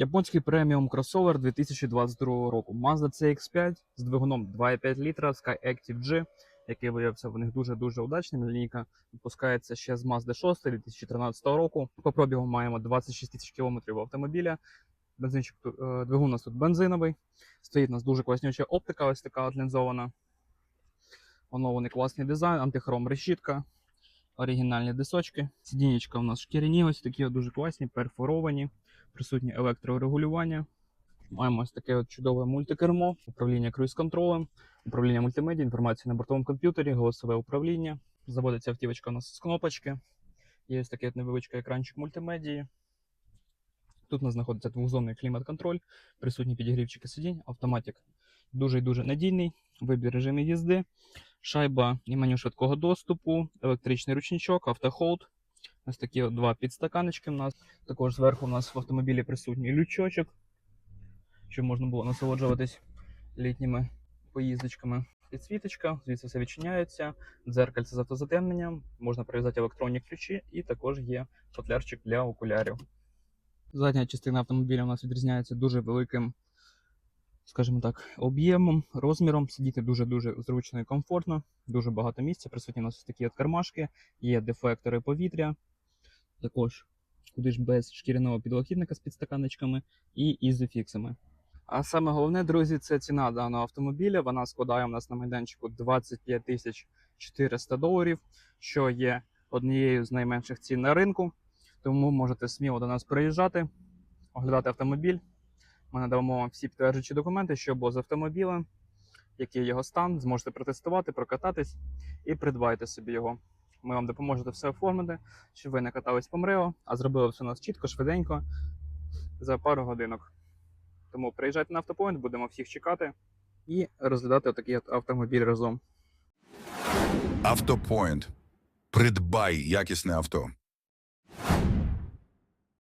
Японський преміум кросовер 2022 року. Mazda CX5 з двигуном 2,5 літра Sky Active G, який виявився в них дуже-дуже удачним. Лінійка випускається ще з Mazda 6 2013 року. По пробігу маємо 26 тисяч кілометрів автомобіля. Бензинчик е, двигун у нас тут бензиновий. Стоїть у нас дуже класнюча оптика, ось така от лінзована. Оновлений класний дизайн, антихром решітка, оригінальні дисочки. Сидінечка у нас шкіряні, ось такі дуже класні, перфоровані, присутні електрорегулювання. Маємо ось таке от чудове мультикермо, управління круїз-контролем, управління мультимедіа, інформація на бортовому комп'ютері, голосове управління. Заводиться автівочка у нас з кнопочки. Є ось такий от невеличкий екранчик мультимедії. Тут у нас знаходиться двохзонний клімат-контроль, присутні підігрівчики сидінь, автоматик дуже і дуже надійний, вибір режимів їзди, шайба і меню швидкого доступу, електричний ручничок, автохолд. Ось такі от два підстаканечки у нас. Також зверху у нас в автомобілі присутній лючочок, щоб можна було насолоджуватись літніми поїздочками. Підсвіточка, звідси все відчиняється, дзеркальце з автозатемненням, можна прив'язати електронні ключі, і також є футлярчик для окулярів. Задня частина автомобіля у нас відрізняється дуже великим, скажімо так, об'ємом, розміром. Сидіти дуже-дуже зручно і комфортно, дуже багато місця. Присутні у нас ось такі от кармашки, є дефлектори повітря, також куди ж без шкіряного підлокітника з підстаканечками і ізофіксами. А саме головне, друзі, це ціна даного автомобіля. Вона складає у нас на майданчику 25 тисяч 400 доларів, що є однією з найменших цін на ринку. Тому можете сміло до нас приїжджати, оглядати автомобіль. Ми надамо вам всі підтверджуючі документи, що було з автомобілем, який його стан, зможете протестувати, прокататись і придбайте собі його. Ми вам допоможете все оформити, щоб ви не катались по МРЕО, а зробили все у нас чітко, швиденько за пару годинок. Тому приїжджайте на автопоінт, будемо всіх чекати і розглядати такий автомобіль разом. Автопоінт. Придбай якісне авто.